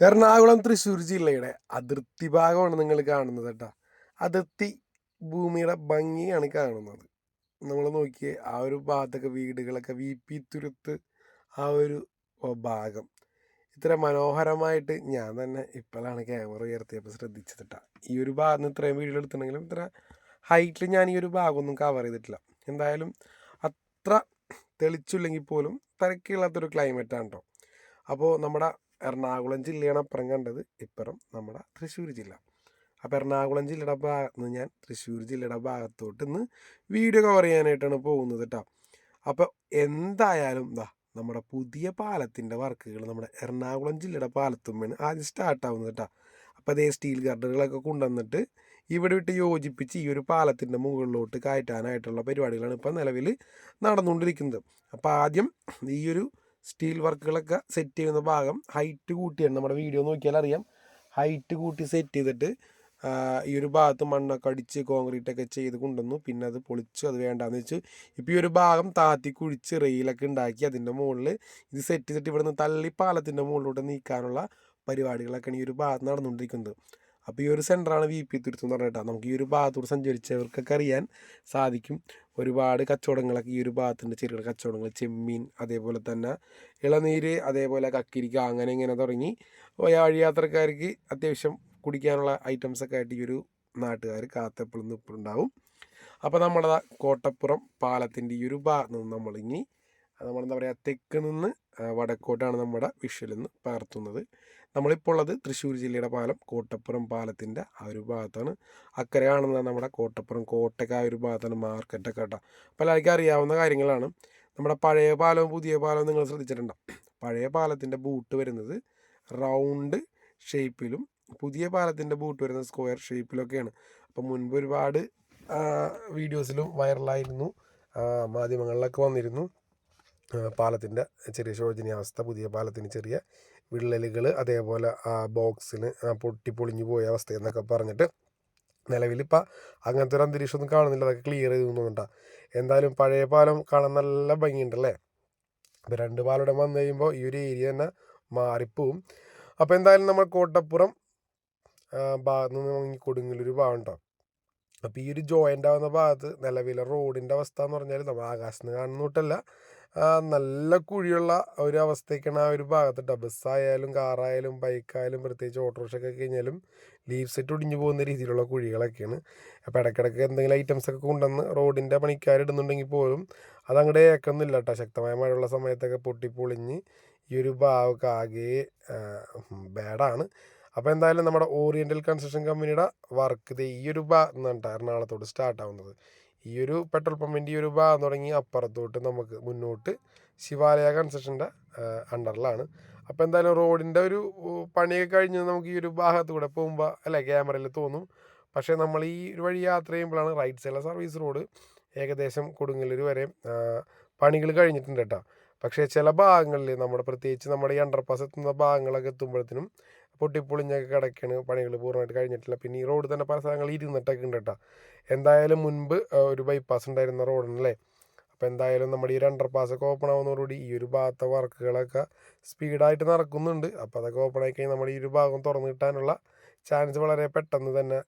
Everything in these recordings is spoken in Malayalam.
എറണാകുളം തൃശ്ശൂർ ജില്ലയുടെ അതിർത്തി ഭാഗമാണ് നിങ്ങൾ കാണുന്നത് കേട്ടോ. അതിർത്തി ഭൂമിയുടെ ഭംഗിയാണ് കാണുന്നത്. നമ്മൾ നോക്കിയ ആ ഒരു ഭാഗത്തൊക്കെ വീടുകളൊക്കെ വി പി തുരുത്ത് ആ ഒരു ഭാഗം. ഇത്ര മനോഹരമായിട്ട് ഞാൻ തന്നെ ഇപ്പോഴാണ് ക്യാമറ ഉയർത്തിയപ്പോൾ ശ്രദ്ധിച്ചത് കേട്ടോ. ഈ ഒരു ഭാഗത്ത് ഇത്രയും വീഡിയോ എടുത്തിട്ടുണ്ടെങ്കിലും ഇത്ര ഹൈറ്റിൽ ഞാൻ ഈ ഒരു ഭാഗമൊന്നും കവർ ചെയ്തിട്ടില്ല. എന്തായാലും അത്ര തെളിച്ചില്ലെങ്കിൽ പോലും തിരക്കില്ലാത്തൊരു ക്ലൈമറ്റാണ് കേട്ടോ. അപ്പോൾ നമ്മുടെ എറണാകുളം ജില്ലയാണ് അപ്പുറം കണ്ടത്. ഇപ്പുറം നമ്മുടെ തൃശ്ശൂർ ജില്ല. അപ്പോൾ എറണാകുളം ജില്ലയുടെ ഭാഗത്ത് ഞാൻ തൃശ്ശൂർ ജില്ലയുടെ ഭാഗത്തോട്ട് ഇന്ന് വീഡിയോ കവർ ചെയ്യാനായിട്ടാണ് പോകുന്നത് കേട്ടോ അപ്പോൾ എന്തായാലും എന്താ നമ്മുടെ പുതിയ പാലത്തിന്റെ വർക്കുകൾ നമ്മുടെ എറണാകുളം ജില്ലയുടെ പാലത്തുമ്മയാണ് ആദ്യം സ്റ്റാർട്ട് ആവുന്നത് കേട്ടോ അപ്പോൾ അതേ സ്റ്റീൽ ഗർഡറുകളൊക്കെ കൊണ്ടുവന്നിട്ട് ഇവിടെ വിട്ട് യോജിപ്പിച്ച് ഈ ഒരു പാലത്തിന്റെ മുകളിലോട്ട് കയറ്റാനായിട്ടുള്ള പരിപാടികളാണ് ഇപ്പോൾ നിലവിൽ നടന്നുകൊണ്ടിരിക്കുന്നത്. അപ്പോൾ ആദ്യം ഈ ഒരു സ്റ്റീൽ വർക്കുകളൊക്കെ സെറ്റ് ചെയ്യുന്ന ഭാഗം ഹൈറ്റ് കൂട്ടിയാണ്. നമ്മുടെ വീഡിയോ നോക്കിയാൽ അറിയാം ഹൈറ്റ് കൂട്ടി സെറ്റ് ചെയ്തിട്ട് ഈ ഒരു ഭാഗത്ത് മണ്ണൊക്കെ അടിച്ച് കോൺക്രീറ്റ് ഒക്കെ ചെയ്ത് കൊണ്ടുവന്നു. പിന്നെ അത് പൊളിച്ചു. അത് വേണ്ടാന്ന് വെച്ചു ഇപ്പോൾ ഈ ഒരു ഭാഗം താത്തി കുഴിച്ച് റെയിലൊക്കെ ഉണ്ടാക്കി അതിന്റെ മുകളിൽ ഇത് സെറ്റ് ചെയ്തിട്ട് ഇവിടുന്ന് തള്ളി പാലത്തിന്റെ മുകളിലോട്ട് നീക്കാനുള്ള പരിപാടികളൊക്കെയാണ് ഈ ഒരു ഭാഗത്ത് നടന്നുകൊണ്ടിരിക്കുന്നത്. അപ്പോൾ ഈ ഒരു സെന്ററാണ് വി പി തുരുത്ത് എന്ന് പറഞ്ഞിട്ട്. നമുക്ക് ഈ ഒരു ഭാഗത്തൂടെ സഞ്ചരിച്ചവർക്കൊക്കെ അറിയാൻ സാധിക്കും. ഒരുപാട് കച്ചവടങ്ങളൊക്കെ ഈ ഒരു ഭാഗത്തുണ്ട് ചെറുകിട കച്ചവടങ്ങൾ ചെമ്മീൻ അതേപോലെ തന്നെ ഇളനീര് അതേപോലെ കക്കിരിക്ക അങ്ങനെ ഇങ്ങനെ തുടങ്ങി വഴി യാത്രക്കാർക്ക് അത്യാവശ്യം കുടിക്കാനുള്ള ഐറ്റംസൊക്കെ ആയിട്ട് ഈ ഒരു നാട്ടുകാർ കാത്തെപ്പോഴും നിൽപ്പുണ്ടാവും അപ്പോൾ നമ്മുടെ കോട്ടപ്പുറം പാലത്തിന്റെ ഈ ഒരു ഭാഗത്ത് നിന്ന് നമ്മളിങ്ങി നമ്മളെന്താ പറയുക തെക്ക് നിന്ന് വടക്കോട്ടാണ് നമ്മുടെ വിഷലെന്ന് നിന്ന് പകർത്തുന്നത്. നമ്മളിപ്പോൾ ഉള്ളത് തൃശ്ശൂർ ജില്ലയുടെ പാലം കോട്ടപ്പുറം പാലത്തിന്റെ ആ ഒരു ഭാഗത്താണ്. അക്കരെ കാണുന്നത് നമ്മുടെ കോട്ടപ്പുറം കോട്ടയ്ക്ക് ആ ഒരു ഭാഗത്താണ് മാർക്കറ്റൊക്കെ കേട്ടോ. പലർക്കും അറിയാവുന്ന കാര്യങ്ങളാണ്. നമ്മുടെ പഴയ പാലവും പുതിയ പാലവും നിങ്ങൾ ശ്രദ്ധിച്ചിട്ടുണ്ടോ? പഴയ പാലത്തിന്റെ ബൂട്ട് വരുന്നത് റൗണ്ട് ഷേപ്പിലും പുതിയ പാലത്തിന്റെ ബൂട്ട് വരുന്നത് സ്ക്വയർ ഷേപ്പിലൊക്കെയാണ് അപ്പം മുൻപ് ഒരുപാട് വീഡിയോസിലും വൈറലായിരുന്നു മാധ്യമങ്ങളിലൊക്കെ വന്നിരുന്നു. പാലത്തിന്റെ ചെറിയ ശോചനീയാവസ്ഥ പുതിയ പാലത്തിന് ചെറിയ വിള്ളലുകൾ അതേപോലെ ആ ബോക്സിന് പൊട്ടി പൊളിഞ്ഞു പോയ അവസ്ഥ എന്നൊക്കെ പറഞ്ഞിട്ട് നിലവിലിപ്പോൾ അങ്ങനത്തെ ഒരു അന്തരീക്ഷമൊന്നും കാണുന്നില്ല. അതൊക്കെ ക്ലിയർ ചെയ്ത് തോന്നുന്നുണ്ടാ എന്തായാലും പഴയ പാലം കാണാൻ നല്ല ഭംഗിയുണ്ടല്ലേ? അപ്പോൾ രണ്ട് പാലം വന്നു കഴിയുമ്പോൾ ഈ ഒരു ഏരിയ തന്നെ മാറിപ്പോവും. അപ്പോൾ എന്തായാലും നമ്മൾ കോട്ടപ്പുറം ഭാഗത്ത് നിന്ന് കൊടുങ്ങലൊരു ഭാഗം ഉണ്ടാവും അപ്പോൾ ഈ ഒരു ജോയിന്റ് ആവുന്ന ഭാഗത്ത് നിലവിലെ റോഡിന്റെ അവസ്ഥ എന്ന് പറഞ്ഞാൽ നമ്മൾ ആകാശത്ത് നിന്ന് കാണുന്നോട്ടല്ല നല്ല കുഴിയുള്ള ഒരു അവസ്ഥയ്ക്കാണ് ആ ഒരു ഭാഗത്ത് ബസ്സായാലും കാറായാലും ബൈക്കായാലും പ്രത്യേകിച്ച് ഓട്ടോറിക്ഷ ഒക്കെ കഴിഞ്ഞാലും ലീവ് സെറ്റ് ഒടിഞ്ഞു പോകുന്ന രീതിയിലുള്ള കുഴികളൊക്കെയാണ്. അപ്പോൾ ഇടയ്ക്കിടയ്ക്ക് എന്തെങ്കിലും ഐറ്റംസ് ഒക്കെ കൊണ്ടുവന്ന് റോഡിന്റെ പണിക്കാരിടുന്നുണ്ടെങ്കിൽ പോലും അത് അങ്ങോട്ട് ഏക്കൊന്നുമില്ല കേട്ടോ ശക്തമായ മഴയുള്ള സമയത്തൊക്കെ പൊട്ടിപ്പൊളിഞ്ഞ് ഈ ഒരു ഭാഗമൊക്കെ ആകെ ബാഡാണ് അപ്പോൾ എന്തായാലും നമ്മുടെ ഓറിയന്റൽ കൺസ്ട്രക്ഷൻ കമ്പനിയുടെ വർക്ക് ഈ ഒരു ഭാഗം എറണാകുളത്തോട് സ്റ്റാർട്ട് ആവുന്നത്. ഈ ഒരു പെട്രോൾ പമ്പിന്റെ ഈ ഒരു ഭാഗം തുടങ്ങി അപ്പുറത്തോട്ട് നമുക്ക് മുന്നോട്ട് ശിവാലയ കൺസ്ട്രക്ഷന്റെ അണ്ടറിലാണ് അപ്പോൾ എന്തായാലും റോഡിന്റെ ഒരു പണിയൊക്കെ കഴിഞ്ഞ് നമുക്ക് ഈ ഒരു ഭാഗത്തൂടെ പോകുമ്പോൾ അല്ലേ ക്യാമറയിൽ തോന്നും. പക്ഷേ നമ്മൾ ഈ ഒരു വഴി യാത്ര ചെയ്യുമ്പോഴാണ് റൈറ്റ് സൈഡിലെ സർവീസ് റോഡ് ഏകദേശം കൊടുങ്ങല്ലൂർ വരെ പണികൾ കഴിഞ്ഞിട്ടുണ്ട് കേട്ടോ. പക്ഷേ ചില ഭാഗങ്ങളിൽ നമ്മുടെ പ്രത്യേകിച്ച് നമ്മുടെ ഈ അണ്ടർപാസ് എത്തുന്ന ഭാഗങ്ങളൊക്കെ എത്തുമ്പോഴത്തേനും പൊട്ടിപ്പൊളിഞ്ഞൊക്കെ കിടക്കുകയാണ് പണികൾ പൂർണമായിട്ട് കഴിഞ്ഞിട്ടില്ല. പിന്നെ ഈ റോഡ് തന്നെ പല സ്ഥലങ്ങളിൽ ഇരുന്നിട്ടൊക്കെ ഉണ്ട് കേട്ടോ. എന്തായാലും മുൻപ് ഒരു ബൈപ്പാസ് ഉണ്ടായിരുന്ന റോഡാണല്ലേ അപ്പോൾ എന്തായാലും നമ്മുടെ ഈ ഒരു അണ്ടർ പാസ്സൊക്കെ ഓപ്പൺ ആവുന്നതോടുകൂടി ഈ ഒരു ഭാഗത്തെ വർക്കുകളൊക്കെ സ്പീഡായിട്ട് നടക്കുന്നുണ്ട്. അപ്പോൾ അതൊക്കെ ഓപ്പൺ ആയി കഴിഞ്ഞാൽ നമ്മുടെ ഈ ഒരു ഭാഗം തുറന്നു കിട്ടാനുള്ള ചാൻസ് വളരെ പെട്ടെന്ന് തന്നെ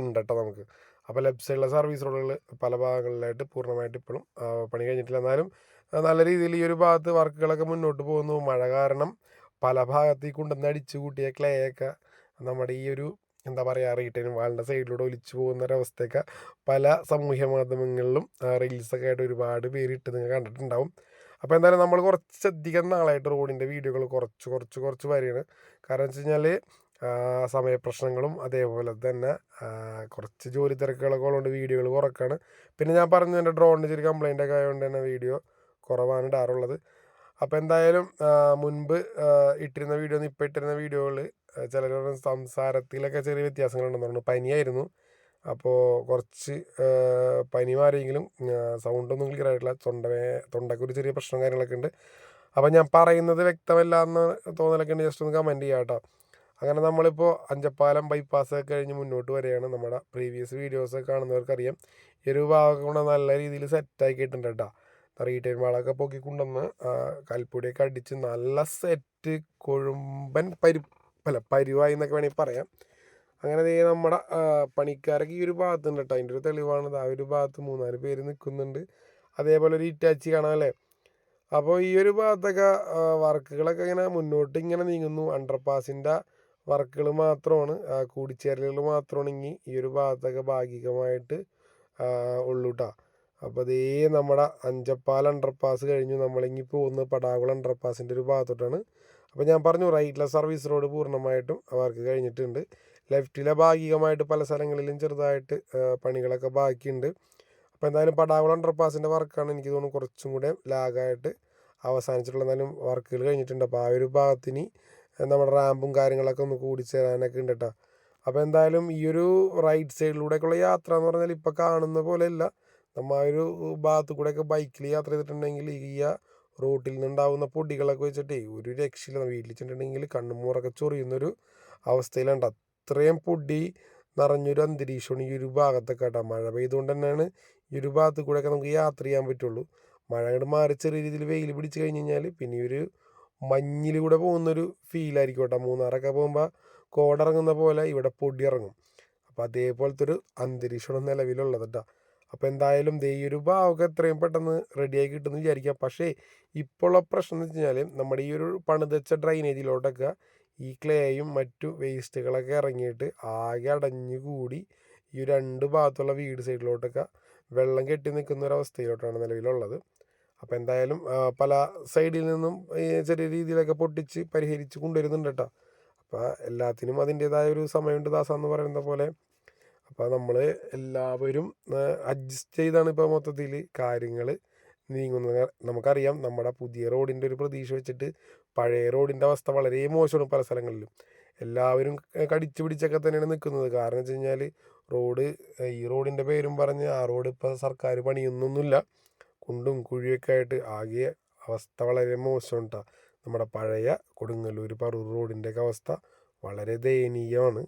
ഉണ്ട് കേട്ടോ നമുക്ക്. അപ്പോൾ ലെഫ്റ്റ് സൈഡിലെ സർവീസ് റോഡുകൾ പല ഭാഗങ്ങളിലായിട്ട് പൂർണമായിട്ട് ഇപ്പോഴും പണി കഴിഞ്ഞിട്ടില്ല. എന്നാലും നല്ല രീതിയിൽ ഈ ഒരു ഭാഗത്ത് വർക്കുകളൊക്കെ മുന്നോട്ട് പോകുന്നു. മഴ കാരണം പല ഭാഗത്തേക്ക് കൊണ്ടുവന്ന് അടിച്ചു കൂട്ടിയ ക്ലേ ഒക്കെ നമ്മുടെ ഈ ഒരു എന്താ പറയുക റീറ്റൈൻ വാളിന്റെ സൈഡിലൂടെ ഒലിച്ചു പോകുന്ന ഒരവസ്ഥയൊക്കെ പല സാമൂഹ്യ മാധ്യമങ്ങളിലും റീൽസൊക്കെ ആയിട്ട് ഒരുപാട് പേര് ഇട്ട് നിങ്ങൾ കണ്ടിട്ടുണ്ടാവും. അപ്പോൾ എന്തായാലും നമ്മൾ കുറച്ചധികം നാളായിട്ട് റോഡിന്റെ വീഡിയോകൾ കുറച്ച് കുറച്ച് കുറച്ച് വരികയാണ്. കാരണം വെച്ച് കഴിഞ്ഞാൽ സമയപ്രശ്നങ്ങളും അതേപോലെ തന്നെ കുറച്ച് ജോലി തിരക്കുകളൊക്കെ ഉള്ളതുകൊണ്ട് വീഡിയോകൾ കുറക്കാണ്. പിന്നെ ഞാൻ പറഞ്ഞു എന്റെ ഡ്രോണിന്റെ ചെറിയ കംപ്ലൈന്റ് ഒക്കെ ആയതുകൊണ്ട് തന്നെ വീഡിയോ കുറവാണ് ഇടാറുള്ളത്. അപ്പോൾ എന്തായാലും മുൻപ് ഇട്ടിരുന്ന വീഡിയോ ഇപ്പോൾ ഇട്ടിരുന്ന വീഡിയോകൾ ചില സംസാരത്തിലൊക്കെ ചെറിയ വ്യത്യാസങ്ങളുണ്ടെന്ന് പറഞ്ഞു. പനിയായിരുന്നു. അപ്പോൾ കുറച്ച് പനി മാറിയെങ്കിലും സൗണ്ടൊന്നും ക്ലിയർ ആയിട്ടില്ല. തൊണ്ട തൊണ്ടയ്ക്ക് ഒരു ചെറിയ പ്രശ്നം കാര്യങ്ങളൊക്കെ ഉണ്ട്. അപ്പോൾ ഞാൻ പറയുന്നത് വ്യക്തമല്ല എന്ന് തോന്നലൊക്കെ ഉണ്ട്. ജസ്റ്റ് ഒന്ന് കമന്റ് ചെയ്യാം കേട്ടോ. അങ്ങനെ നമ്മളിപ്പോൾ അഞ്ചപ്പാലം ബൈപ്പാസ് ഒക്കെ കഴിഞ്ഞ് മുന്നോട്ട് വരികയാണ് നമ്മുടെ പ്രീവിയസ് വീഡിയോസ് കാണുന്നവർക്കറിയാം. ഈ ഒരു ഭാഗം കൂടെ നല്ല രീതിയിൽ സെറ്റാക്കിയിട്ടുണ്ട് കേട്ടോ. റീറ്റെയിൽ പൊക്കി പൊക്കിക്കൊണ്ടുവന്ന് കൽപ്പൊടിയൊക്കെ അടിച്ച് നല്ല സെറ്റ് കൊഴുമ്പൻ പരിപ്പ് അല്ല പരിവായി എന്നൊക്കെ വേണമെങ്കിൽ പറയാം. അങ്ങനെ ദേ നമ്മുടെ പണിക്കാരൊക്കെ ഈ ഒരു ഭാഗത്തുണ്ട് കേട്ടോ അതിന്റെ ഒരു തെളിവാണ് ആ ഒരു ഭാഗത്ത് മൂന്നാൽ പേര് നിൽക്കുന്നുണ്ട് അതേപോലെ ഒരു ഇറ്റാച്ചി കാണാം അല്ലേ? അപ്പോൾ ഈ ഒരു ഭാഗത്തൊക്കെ വർക്കുകളൊക്കെ ഇങ്ങനെ മുന്നോട്ട് ഇങ്ങനെ നീങ്ങുന്നു. അണ്ടർപാസിന്റെ വർക്കുകൾ മാത്രമാണ് കൂടിച്ചേരലുകൾ മാത്രമാണ് ഇനി ഈ ഒരു ഭാഗത്തൊക്കെ ഭാഗികമായിട്ട് ഉള്ളൂട്ടാ. അപ്പോൾ അതേ നമ്മുടെ അഞ്ചപ്പാൽ അണ്ടർപാസ് കഴിഞ്ഞു. നമ്മളിങ്ങി പോകുന്നത് പടാകുളം അണ്ടർപാസിന്റെ ഒരു ഭാഗത്തോട്ടാണ്. അപ്പോൾ ഞാൻ പറഞ്ഞു റൈറ്റിലെ സർവീസ് റോഡ് പൂർണമായിട്ടും അവർക്ക് കഴിഞ്ഞിട്ടുണ്ട്. ലെഫ്റ്റിലെ ഭാഗികമായിട്ട് പല സ്ഥലങ്ങളിലും ചെറുതായിട്ട് പണികളൊക്കെ ബാക്കിയുണ്ട്. അപ്പോൾ എന്തായാലും പടാകുളം അണ്ടർപാസിന്റെ വർക്കാണ് എനിക്ക് തോന്നുന്നു കുറച്ചും കൂടെ ലാഗായിട്ട് അവസാനിച്ചിട്ടുള്ള എന്തായാലും വർക്കുകൾ കഴിഞ്ഞിട്ടുണ്ട്. അപ്പോൾ ആ ഒരു ഭാഗത്തിന് നമ്മുടെ റാമ്പും കാര്യങ്ങളൊക്കെ ഒന്ന് കൂടിച്ചേരാനൊക്കെ ഉണ്ട് കേട്ടോ അപ്പോൾ എന്തായാലും ഈ ഒരു റൈറ്റ് സൈഡിലൂടെയൊക്കെയുള്ള യാത്ര എന്ന് പറഞ്ഞാൽ ഇപ്പോൾ കാണുന്ന പോലെയല്ല നമ്മൾ ആ ഒരു ഭാഗത്തു കൂടെയൊക്കെ ബൈക്കിൽ യാത്ര ചെയ്തിട്ടുണ്ടെങ്കിൽ ഈ റോട്ടിൽ നിന്നുണ്ടാവുന്ന പൊടികളൊക്കെ വെച്ചിട്ടേ ഒരു രക്ഷയില്ല. വീട്ടിൽ ചെന്നിട്ടുണ്ടെങ്കിൽ കണ്ണുമൂറൊക്കെ ചൊറിയുന്നൊരു അവസ്ഥയിലുണ്ട് അത്രയും പൊടി നിറഞ്ഞൊരു അന്തരീക്ഷമാണ് ഈ ഒരു ഭാഗത്തൊക്കെ കേട്ടോ. മഴ പെയ്തുകൊണ്ട് തന്നെയാണ് ഈ ഒരു ഭാഗത്ത് കൂടെയൊക്കെ നമുക്ക് യാത്ര ചെയ്യാൻ പറ്റുള്ളൂ. മഴ അങ്ങോട്ട് മാറി ചെറിയ രീതിയിൽ വെയിൽ പിടിച്ച് കഴിഞ്ഞ് കഴിഞ്ഞാൽ പിന്നെ ഒരു മഞ്ഞിലൂടെ പോകുന്നൊരു ഫീലായിരിക്കും കേട്ടോ. മൂന്നാറൊക്കെ പോകുമ്പോൾ കോടിറങ്ങുന്ന പോലെ ഇവിടെ പൊടി ഇറങ്ങും. അപ്പോൾ അതേപോലത്തെ ഒരു അന്തരീക്ഷമാണ് നിലവിലുള്ളത് കേട്ടോ. അപ്പോൾ എന്തായാലും ദേ ഈ ഒരു എത്രയും പെട്ടെന്ന് റെഡിയായി കിട്ടുമെന്ന് വിചാരിക്കാം. പക്ഷേ ഇപ്പോഴുള്ള പ്രശ്നം എന്ന് വെച്ച് കഴിഞ്ഞാൽ നമ്മുടെ ഈ ഒരു പണിതച്ച ഡ്രൈനേജിലോട്ടൊക്കെ ഈ ക്ലേയും മറ്റു വേസ്റ്റുകളൊക്കെ ഇറങ്ങിയിട്ട് ആകെ അടഞ്ഞു കൂടി ഈ രണ്ട് ഭാഗത്തുള്ള വീട് സൈഡിലോട്ടൊക്കെ വെള്ളം കെട്ടി നിൽക്കുന്ന ഒരു അവസ്ഥയിലോട്ടാണ് നിലവിലുള്ളത്. അപ്പോൾ എന്തായാലും പല സൈഡിൽ നിന്നും ചെറിയ രീതിയിലൊക്കെ പൊട്ടിച്ച് പരിഹരിച്ച് കൊണ്ടുവരുന്നുണ്ട് കേട്ടോ. അപ്പോൾ എല്ലാത്തിനും അതിന്റേതായ ഒരു സമയമുണ്ട് ദാസ എന്ന് പറയുന്ന പോലെ അപ്പോൾ നമ്മൾ എല്ലാവരും അഡ്ജസ്റ്റ് ചെയ്താണ് ഇപ്പോൾ മൊത്തത്തിൽ കാര്യങ്ങൾ നീങ്ങുന്നത്. നമുക്കറിയാം നമ്മുടെ പുതിയ റോഡിന്റെ ഒരു പ്രതീക്ഷ വെച്ചിട്ട് പഴയ റോഡിന്റെ അവസ്ഥ വളരെ മോശമാണ് പല സ്ഥലങ്ങളിലും. എല്ലാവരും കടിച്ചു പിടിച്ചൊക്കെ തന്നെയാണ് നിൽക്കുന്നത് കാരണം വെച്ച് കഴിഞ്ഞാൽ റോഡ് ഈ റോഡിന്റെ പേരും പറഞ്ഞ് ആ റോഡ് ഇപ്പോൾ സർക്കാർ പണിയൊന്നൊന്നുമില്ല. കുണ്ടും കുഴിയൊക്കെ ആയിട്ട് ആകെ അവസ്ഥ വളരെ മോശം കേട്ടോ നമ്മുടെ പഴയ കൊടുങ്ങല്ലൂർ പറൂർ റോഡിന്റെയൊക്കെ അവസ്ഥ വളരെ ദയനീയമാണ്.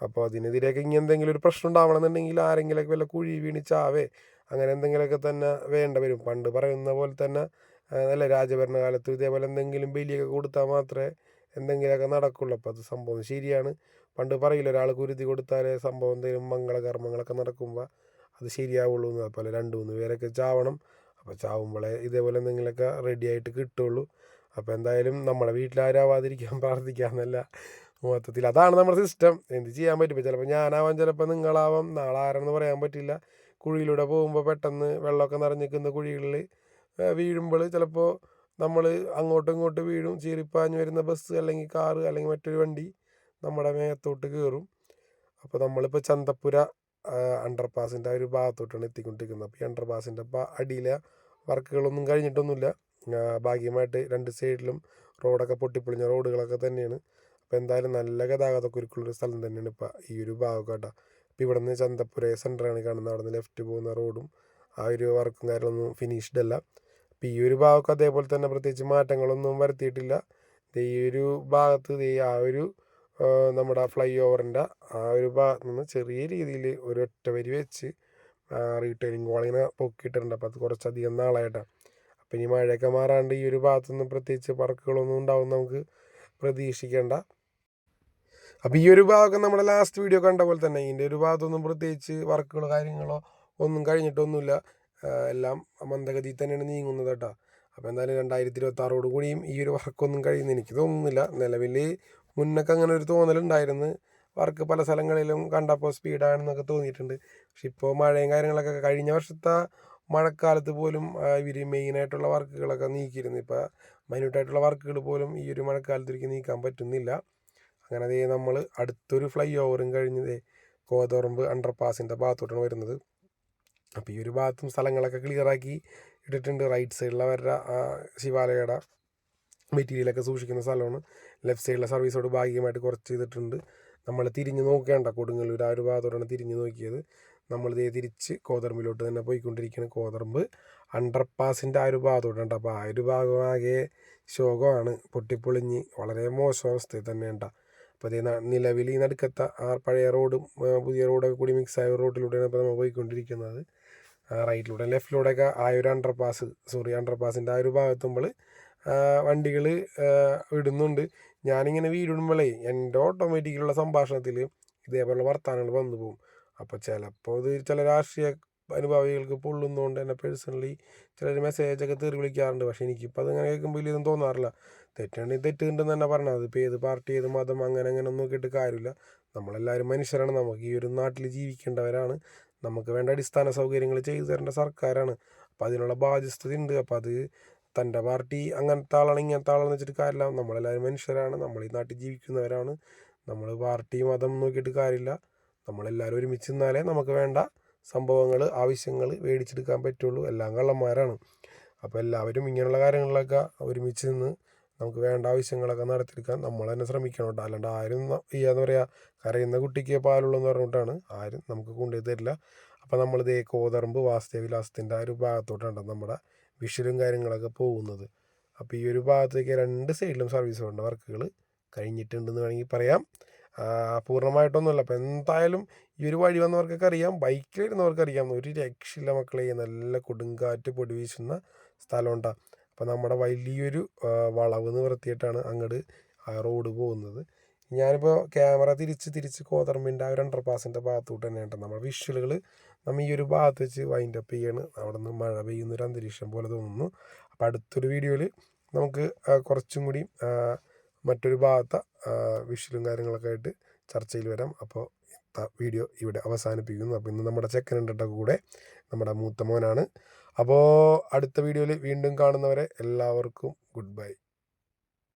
അപ്പോൾ അതിനെതിരെയൊക്കെ ഇനി എന്തെങ്കിലും ഒരു പ്രശ്നം ഉണ്ടാവണമെന്നുണ്ടെങ്കിൽ ആരെങ്കിലുമൊക്കെ വല്ല കുഴി വീണ് ചാവേ അങ്ങനെ എന്തെങ്കിലുമൊക്കെ തന്നെ വേണ്ട വരും. പണ്ട് പറയുന്ന പോലെ തന്നെ അല്ല രാജഭരണകാലത്ത് ഇതേപോലെ എന്തെങ്കിലും ബലിയൊക്കെ കൊടുത്താൽ മാത്രമേ എന്തെങ്കിലുമൊക്കെ നടക്കുള്ളൂ. അപ്പോൾ അത് സംഭവം ശരിയാണ്. പണ്ട് പറയില്ല ഒരാൾ കുരുതി കൊടുത്താലേ സംഭവം എന്തെങ്കിലും മംഗളകർമ്മങ്ങളൊക്കെ നടക്കുമ്പോൾ അത് ശരിയാവുള്ളൂ എന്ന്. അതുപോലെ രണ്ട് മൂന്ന് പേരൊക്കെ ചാവണം. അപ്പോൾ ചാവുമ്പോഴേ ഇതേപോലെ എന്തെങ്കിലുമൊക്കെ റെഡിയായിട്ട് കിട്ടുള്ളൂ അപ്പോൾ എന്തായാലും നമ്മുടെ വീട്ടിലാരാവാതിരിക്കാൻ പ്രാർത്ഥിക്കാമെന്നല്ല. മൊത്തത്തിൽ. അതാണ് നമ്മുടെ സിസ്റ്റം എന്ത് ചെയ്യാൻ പറ്റും? ചിലപ്പോൾ ഞാനാവാം ചിലപ്പോൾ നിങ്ങളാവാം. നാളെ ആരാണെന്ന് പറയാൻ പറ്റില്ല. കുഴിയിലൂടെ പോകുമ്പോൾ പെട്ടെന്ന് വെള്ളമൊക്കെ നിറഞ്ഞിരിക്കുന്ന കുഴികളിൽ വീഴുമ്പോൾ ചിലപ്പോൾ നമ്മൾ അങ്ങോട്ടും ഇങ്ങോട്ടും വീഴും. ചീറിപ്പാഞ്ഞ് വരുന്ന ബസ് അല്ലെങ്കിൽ കാറ് അല്ലെങ്കിൽ മറ്റൊരു വണ്ടി നമ്മുടെ മേത്തോട്ട് കയറും അപ്പോൾ നമ്മളിപ്പോൾ ചന്തപ്പുര അണ്ടർപാസിന്റെ ആ ഒരു ഭാഗത്തോട്ടാണ് എത്തിക്കൊണ്ടിരിക്കുന്നത്. അപ്പോൾ ഈ അണ്ടർപാസിന്റെ അടിയിലെ വർക്കുകളൊന്നും കഴിഞ്ഞിട്ടൊന്നുമില്ല. ഭാഗ്യമായിട്ട് രണ്ട് സൈഡിലും റോഡൊക്കെ പൊട്ടിപ്പൊളിഞ്ഞ റോഡുകളൊക്കെ തന്നെയാണ്. അപ്പോൾ എന്തായാലും നല്ല ഗതാഗതക്കുരുക്കുള്ളൊരു സ്ഥലം തന്നെയാണ് ഇപ്പോൾ ഈ ഒരു ഭാഗം കേട്ടോ. ഇപ്പോൾ ഇവിടെ നിന്ന് ചന്തപ്പുര സെന്ററാണ് കാണുന്നത്. അവിടെ നിന്ന് ലെഫ്റ്റ് പോകുന്ന റോഡും ആ ഒരു വർക്കും കാര്യങ്ങളൊന്നും ഫിനിഷ്ഡ് അല്ല. അപ്പോൾ ഈ ഒരു ഭാഗമൊക്കെ അതേപോലെ തന്നെ പ്രത്യേകിച്ച് മാറ്റങ്ങളൊന്നും വരുത്തിയിട്ടില്ല. ഈ ഒരു ഭാഗത്ത് ആ ഒരു നമ്മുടെ ഫ്ലൈ ഓവറിന്റെ ആ ഒരു ഭാഗത്ത് നിന്ന് ചെറിയ രീതിയിൽ ഒരു ഒറ്റ വരി വെച്ച് റീറ്റെയിലിംഗ് കോളിങ്ങനെ പൊക്കിയിട്ടുണ്ട്. അപ്പോൾ അത് കുറച്ചധികം നാളായിട്ടാണ് അപ്പോൾ ഇനി മഴയൊക്കെ മാറാണ്ട് ഈ ഒരു ഭാഗത്തുനിന്ന് പ്രത്യേകിച്ച് വർക്കുകളൊന്നും ഉണ്ടാവും നമുക്ക് പ്രതീക്ഷിക്കേണ്ട. അപ്പോൾ ഈ ഒരു ഭാഗം നമ്മുടെ ലാസ്റ്റ് വീഡിയോ കണ്ട പോലെ തന്നെ ഇതിന്റെ ഒരു ഭാഗത്തൊന്നും പ്രത്യേകിച്ച് വർക്കുകളോ കാര്യങ്ങളോ ഒന്നും കഴിഞ്ഞിട്ടൊന്നുമില്ല. എല്ലാം മന്ദഗതിയിൽ തന്നെയാണ് നീങ്ങുന്നത് കേട്ടോ. അപ്പോൾ എന്തായാലും രണ്ടായിരത്തി ഇരുപത്തി ആറോട് കൂടിയും ഈ ഒരു വർക്കൊന്നും കഴിയുന്ന എനിക്ക് തോന്നുന്നില്ല. നിലവിൽ മുന്നൊക്കെ അങ്ങനെ ഒരു തോന്നലുണ്ടായിരുന്നു. വർക്ക് പല സ്ഥലങ്ങളിലും കണ്ടപ്പോൾ സ്പീഡാണെന്നൊക്കെ തോന്നിയിട്ടുണ്ട്. പക്ഷെ ഇപ്പോൾ മഴയും കാര്യങ്ങളൊക്കെ കഴിഞ്ഞ വർഷത്തെ മഴക്കാലത്ത് പോലും ഇവർ മെയിനായിട്ടുള്ള വർക്കുകളൊക്കെ നീക്കിയിരുന്നു. ഇപ്പോൾ മൈന്യൂട്ടായിട്ടുള്ള വർക്കുകൾ പോലും ഈ ഒരു മഴക്കാലത്ത് ഒരിക്കലും നീക്കാൻ പറ്റുന്നില്ല. അങ്ങനെ അതേ നമ്മൾ അടുത്തൊരു ഫ്ലൈ ഓവറും കഴിഞ്ഞ് ദേ കോതോറമ്പ് അണ്ടർപാസിന്റെ ഭാഗത്തോട്ടാണ് വരുന്നത്. അപ്പോൾ ഈ ഒരു ഭാഗത്തും സ്ഥലങ്ങളൊക്കെ ക്ലിയറാക്കി ഇട്ടിട്ടുണ്ട്. റൈറ്റ് സൈഡിൽ അവരുടെ ആ ശിവാലയയുടെ മെറ്റീരിയലൊക്കെ സൂക്ഷിക്കുന്ന സ്ഥലമാണ്. ലെഫ്റ്റ് സൈഡിലെ സർവീസോട് ഭാഗികമായിട്ട് കുറച്ച് ചെയ്തിട്ടുണ്ട്. നമ്മൾ തിരിഞ്ഞ് നോക്കേണ്ട കൊടുങ്ങല്ലൂർ ആ ഒരു ഭാഗത്തോടാണ് തിരിഞ്ഞ് നോക്കിയത്. നമ്മൾ ഇതേ തിരിച്ച് കോതറമ്പിലോട്ട് തന്നെ പോയിക്കൊണ്ടിരിക്കുകയാണ്. കോതറമ്പ് അണ്ടർപാസിന്റെ ആ ഒരു ഭാഗത്തോട്ടുണ്ട് അപ്പോൾ ആ ഒരു ഭാഗമാകെ ശോകമാണ്. പൊട്ടിപ്പൊളിഞ്ഞ് വളരെ മോശം അവസ്ഥയിൽ തന്നെ ഉണ്ടാ അപ്പോൾ അതേ നിലവിൽ ഈ നടുക്കത്ത ആ പഴയ റോഡും പുതിയ റോഡൊക്കെ കൂടി മിക്സ് ആയ റോഡിലൂടെയാണ് ഇപ്പോൾ നമ്മൾ പോയിക്കൊണ്ടിരിക്കുന്നത്. റൈറ്റിലൂടെ ലെഫ്റ്റിലൂടെയൊക്കെ ആ ഒരു അണ്ടർ പാസ് സോറി അണ്ടർ പാസിന്റെ ആ ഒരു ഭാഗത്തുമ്പോൾ വണ്ടികൾ ഇടുന്നുണ്ട് ഞാനിങ്ങനെ വീഡിയോ ഇടുമ്പോഴേ എന്റെ ഓട്ടോമാറ്റിക്കിലുള്ള സംഭാഷണത്തിൽ ഇതേപോലെ വർത്തമാനങ്ങൾ വന്നു പോകും. അപ്പോൾ ചിലപ്പോൾ ഇത് ചില രാഷ്ട്രീയ അനുഭാവികൾക്ക് പൊള്ളുന്നതുകൊണ്ട് എന്നെ പേഴ്സണലി ചിലർ മെസ്സേജൊക്കെ തെറി വിളിക്കാറുണ്ട്. പക്ഷേ എനിക്കിപ്പോൾ അതങ്ങനെ കേൾക്കുമ്പോൾ വലിയൊന്നും തോന്നാറില്ല. തെറ്റുണ്ടെങ്കിൽ തെറ്റുണ്ടെന്ന് തന്നെ പറഞ്ഞത് അതിപ്പോൾ ഏത് പാർട്ടി ഏത് മതം അങ്ങനെ അങ്ങനെ ഒന്നും നോക്കിയിട്ട് കാര്യമില്ല. നമ്മളെല്ലാവരും മനുഷ്യരാണ്. നമുക്ക് ഈ ഒരു നാട്ടിൽ ജീവിക്കേണ്ടവരാണ്. നമുക്ക് വേണ്ട അടിസ്ഥാന സൗകര്യങ്ങൾ ചെയ്തു തരേണ്ട സർക്കാരാണ്. അപ്പോൾ അതിനുള്ള ബാധ്യസ്ഥത ഉണ്ട് അപ്പോൾ അത് തന്റെ പാർട്ടി അങ്ങനത്തെ ആളാണ് ഇങ്ങനത്തെ ആളാണെന്ന് വെച്ചിട്ട് കാര്യമില്ല. നമ്മളെല്ലാവരും മനുഷ്യരാണ്. നമ്മൾ ഈ നാട്ടിൽ ജീവിക്കുന്നവരാണ്. നമ്മൾ പാർട്ടി മതം നോക്കിയിട്ട് കാര്യമില്ല. നമ്മളെല്ലാവരും ഒരുമിച്ച് നിന്നാലേ നമുക്ക് വേണ്ട സംഭവങ്ങൾ ആവശ്യങ്ങൾ മേടിച്ചെടുക്കാൻ പറ്റുള്ളൂ. എല്ലാം കള്ളന്മാരാണ്. അപ്പോൾ എല്ലാവരും ഇങ്ങനെയുള്ള കാര്യങ്ങളിലൊക്കെ ഒരുമിച്ച് നിന്ന് നമുക്ക് വേണ്ട ആവശ്യങ്ങളൊക്കെ നടത്തിയെടുക്കാൻ നമ്മൾ തന്നെ ശ്രമിക്കണം കേട്ടോ. അല്ലാണ്ട് ആരും ഈ എന്താ പറയുക കരയുന്ന കുട്ടിക്ക് പാലുള്ളൂ എന്ന് പറഞ്ഞിട്ടാണ് ആരും നമുക്ക് കൊണ്ടുപോയി തരില്ല. അപ്പോൾ നമ്മൾ ഇതേ കോതറമ്പ് വാസ്തവിലാസത്തിന്റെ ആ ഒരു ഭാഗത്തോട്ടാണ് നമ്മുടെ വിഷലും കാര്യങ്ങളൊക്കെ പോകുന്നത്. അപ്പോൾ ഈ ഒരു ഭാഗത്തേക്ക് രണ്ട് സൈഡിലും സർവീസ് വേണ്ട വർക്കുകൾ കഴിഞ്ഞിട്ടുണ്ടെന്ന് വേണമെങ്കിൽ പറയാം. പൂർണമായിട്ടൊന്നുമല്ല. അപ്പോൾ എന്തായാലും ഈ ഒരു വഴി വന്നവർക്കൊക്കെ അറിയാം. ബൈക്കിൽ ഇരുന്നവർക്ക് അറിയാം. ഒരു രക്ഷയില്ല മക്കളെ. നല്ല കൊടുങ്കാറ്റ് പൊടി വീശുന്ന സ്ഥലമുണ്ടാകും അപ്പോൾ നമ്മുടെ വലിയൊരു വളവ് നിവർത്തിയിട്ടാണ് അങ്ങോട്ട് ആ റോഡ് പോകുന്നത്. ഞാനിപ്പോൾ ക്യാമറ തിരിച്ച് തിരിച്ച് കോതർമ്മിന്റെ ആ ഒരു അണ്ടർ പാസിന്റെ ഭാഗത്തോട്ട് തന്നെയാണ് നമ്മുടെ വിഷ്വലുകൾ നമ്മൾ ഈ ഒരു ഭാഗത്ത് വെച്ച് വൈൻഡ് അപ്പ് ചെയ്യാണ്. അവിടെ നിന്ന് മഴ പെയ്യുന്ന ഒരു അന്തരീക്ഷം പോലെ തോന്നുന്നു. അപ്പോൾ അടുത്തൊരു വീഡിയോയിൽ നമുക്ക് കുറച്ചും കൂടി മറ്റൊരു ഭാഗത്തെ വിഷ്വലും കാര്യങ്ങളൊക്കെ ആയിട്ട് ചർച്ചയിൽ വരാം. അപ്പോൾ വീഡിയോ ഇവിടെ അവസാനിപ്പിക്കുന്നു. അപ്പോൾ ഇന്ന് നമ്മുടെ ചെക്കനുണ്ട കൂടെ. നമ്മുടെ മൂത്ത മോനാണ്. അപ്പോൾ അടുത്ത വീഡിയോയിൽ വീണ്ടും കാണുന്നവരെ എല്ലാവർക്കും ഗുഡ് ബൈ.